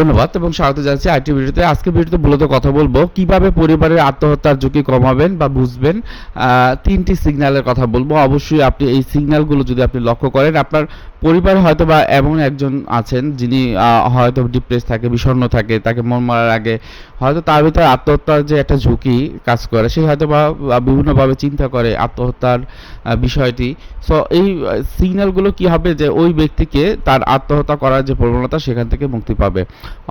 ধন্যবাদ এবং স্বাগত জানাচ্ছি আইটি ভিডিওতে। আজকে ভিডিওতে মূলত কথা বলব, কীভাবে পরিবারের আত্মহত্যার ঝুঁকি কমাবেন বা বুঝবেন তিনটি সিগন্যালের কথা বলব। অবশ্যই আপনি এই সিগন্যালগুলো যদি আপনি লক্ষ্য করেন, আপনার পরিবারে হয়তো বা এমন একজন আছেন যিনি হয়তো ডিপ্রেস থাকে, বিষণ্ণ থাকে, তাকে মন মারার আগে হয়তো তার ভিতরে আত্মহত্যার যে একটা ঝুঁকি কাজ করে, সে হয়তো বা বিভিন্নভাবে চিন্তা করে আত্মহত্যার বিষয়টি। সো এই সিগন্যালগুলো কি হবে যে ওই ব্যক্তিকে তার আত্মহত্যা করার যে প্রবণতা সেখান থেকে মুক্তি পাবে।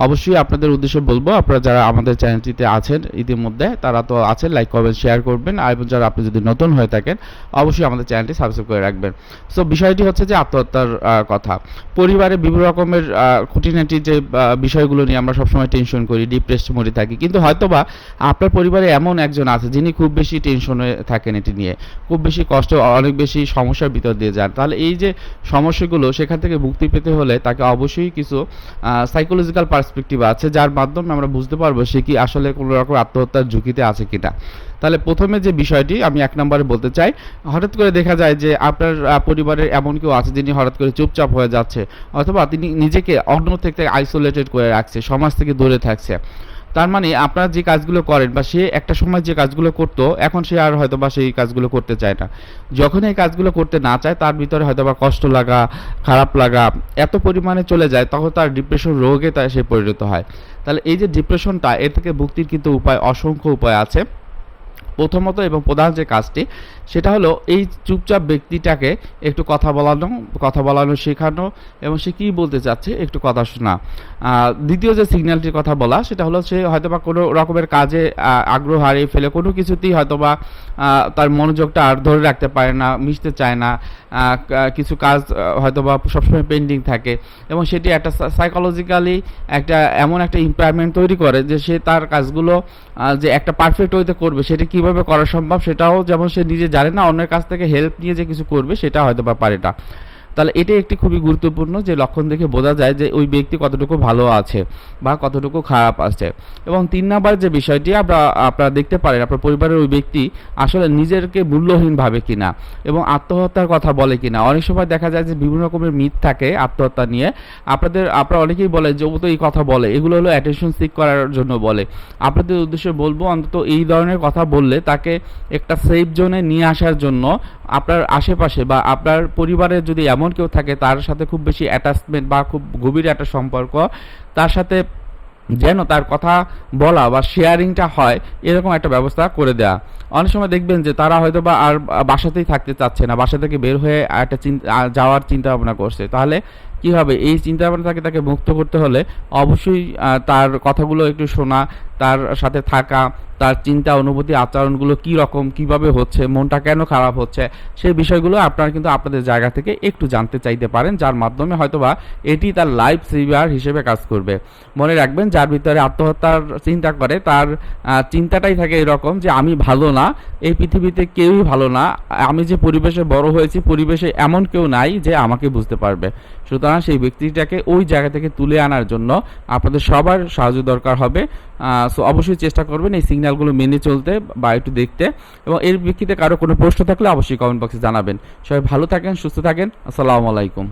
অবশ্যই আপনাদের উদ্দেশ্যে বলব, আপনারা যারা আমাদের চ্যানেলটিতে আছেন ইতিমধ্যে, তারা তো আছেন, লাইক করবেন শেয়ার করবেন। আর এবং যারা আপনি যদি নতুন হয়ে থাকেন, অবশ্যই আমাদের চ্যানেলটি সাবস্ক্রাইব করে রাখবেন। সো বিষয়টি হচ্ছে যে আত্মহত্যার কথা। পরিবারে বিভিন্ন রকমের খুঁটিনাটি যে বিষয়গুলো নিয়ে আমরা সবসময় টেনশন করি ডিপ্রেসড মোডে থাকি। কিন্তু হয়তোবা আপনার পরিবারে এমন একজন আছে যিনি খুব বেশি টেনশনে থাকেন এটি নিয়ে। খুব বেশি কষ্ট, অনেক বেশি সমস্যার ভিতর দিয়ে যান। তাহলে এই যে সমস্যাগুলো, সেখান থেকে মুক্তি পেতে হলে তাকে অবশ্যই কিছু সাইকোলজিক্যাল পার্সপেক্টিভ আছে, যার মাধ্যমে আমরা বুঝতে পারব সে কি আসলে কোনো রকম আত্মহত্যার ঝুঁকিতে আছে কিনা। তাহলে প্রথমে যে বিষয়টি আমি এক নম্বরে বলতে চাই, হঠাৎ করে দেখা যায় যে আপনার পরিবারের এমন কেউ আছে যিনি হঠাৎ করে চুপচাপ হয়ে যাচ্ছে, অথবা তিনি নিজেকে অন্য থেকে আইসোলেটেড করে রাখছে, সমাজ থেকে দূরে থাকছে। তার মানে আপনারা যে কাজগুলো করেন বা সে একটা সময় যে কাজগুলো করতো, এখন সে আর হয়তো বা সেই কাজগুলো করতে চায় না। যখন এই কাজগুলো করতে না চায়, তার ভিতরে হয়তো বা কষ্ট লাগা, খারাপ লাগা এত পরিমাণে চলে যায়, তখন তার ডিপ্রেশন রোগে তা সে পরিণত হয়। তাহলে এই যে ডিপ্রেশনটা এর থেকে মুক্তির কিন্তু উপায়, অসংখ্য উপায় আছে। প্রথমত এবং প্রধান যে কাজটি সেটা হলো এই চুপচাপ ব্যক্তিটাকে একটু কথা বলানো কথা বলানো শেখানো এবং সে কী বলতে চাচ্ছে একটু কথা শোনা। দ্বিতীয় যে সিগন্যালটির কথা বলা সেটা হলো সে হয়তোবা কোনো রকমের কাজে আগ্রহ হারিয়ে ফেলে কোনো কিছুতেই হয়তোবা আহ, তার মনোযোগটা আর ধরে রাখতে পারে না মিশতে চায় না কিছু কাজ হয়তোবা সবসময় পেন্ডিং থাকে এবং সেটি একটা সাইকোলজিক্যালি একটা এমন একটা ইম্পায়ারমেন্ট তৈরি করে যে সে তার কাজগুলো যে একটা পারফেক্ট ওয়েতে করবে সেটা কীভাবে করা সম্ভব সেটাও যেমন সে নিজে জানে না, অন্যের কাছ থেকে হেল্প নিয়ে যে কিছু করবে, সেটা হয়তো বা পারে না। তাহলে এটা একটি খুবই গুরুত্বপূর্ণ যে লক্ষণ দেখে বোঝা যায় যে ওই ব্যক্তি কতটুকু ভালো আছে বা কতটুকু খারাপ আছে। এবং তিন নাম্বার যে বিষয়টি আমরা, আপনারা দেখতে পারেন, আপনার পরিবারের ওই ব্যক্তি আসলে নিজেরকে মূল্যহীন ভাবে কিনা এবং আত্মহত্যার কথা বলে কিনা। অনেক সময় দেখা যায় যে বিভিন্ন রকমের মিথ থাকে আত্মহত্যা নিয়ে। আপনাদের, আপনারা অনেকেই বলে যে, ও তো এই কথা বলে। এগুলো হলো অ্যাটেনশন সিক করার জন্য বলে। আপনাদের উদ্দেশ্যে বলব, অন্তত এই ধরনের কথা বললে তাকে একটা সেফ জোনে নিয়ে আসার জন্য আপনার আশেপাশে বা আপনার পরিবারের যদি এমন কেউ থাকে, তার সাথে খুব বেশি অ্যাটাচমেন্ট বা খুব গভীর একটা সম্পর্ক, তার সাথে যেন তার কথা বলা বা শেয়ারিংটা হয়, এরকম একটা ব্যবস্থা করে দেয়া। অনেক সময় দেখবেন যে তারা হয়তো বা আর বাসাতেই থাকতে চাচ্ছে না, বাসা থেকে বের হয়ে একটা চিন্তা যাওয়ার চিন্তা ভাবনা করছে। তাহলে কি হবে এই চিন্তা ভাবনা থেকে তাকে মুক্ত করতে হলে অবশ্যই তার কথাগুলো একটু শোনা, তার সাথে থাকা, তার চিন্তা, অনুভূতি, আচরণগুলো কি রকম, কীভাবে হচ্ছে, মনটা কেন খারাপ হচ্ছে, সেই বিষয়গুলো আপনারা কিন্তু আপনাদের জায়গা থেকে একটু জানতে চাইতে পারেন, যার মাধ্যমে হয়তোবা এটি তার লাইফ সেভার হিসেবে কাজ করবে। মনে রাখবেন, যার ভিতরে আত্মহত্যার চিন্তা করে, তার চিন্তাটাই থাকে এরকম যে আমি ভালো না, এই পৃথিবীতে কেউই ভালো না, আমি যে পরিবেশে বড় হয়েছি, পরিবেশে এমন কেউ নাই যে আমাকে বুঝতে পারবে। সুতরাং সেই ব্যক্তিটাকে ওই জায়গা থেকে তুলে আনার জন্য আপনাদের সবার সাহায্য দরকার হবে। সো অবশ্যই চেষ্টা করবেন এই সিগন্যালগুলো মেনে চলতে বা একটু দেখতে এবং এর ভিত্তিতে কারও কোনো প্রশ্ন থাকলে অবশ্যই কমেন্ট বক্সে জানাবেন। সবাই ভালো থাকেন, সুস্থ থাকেন। আসসালামু আলাইকুম।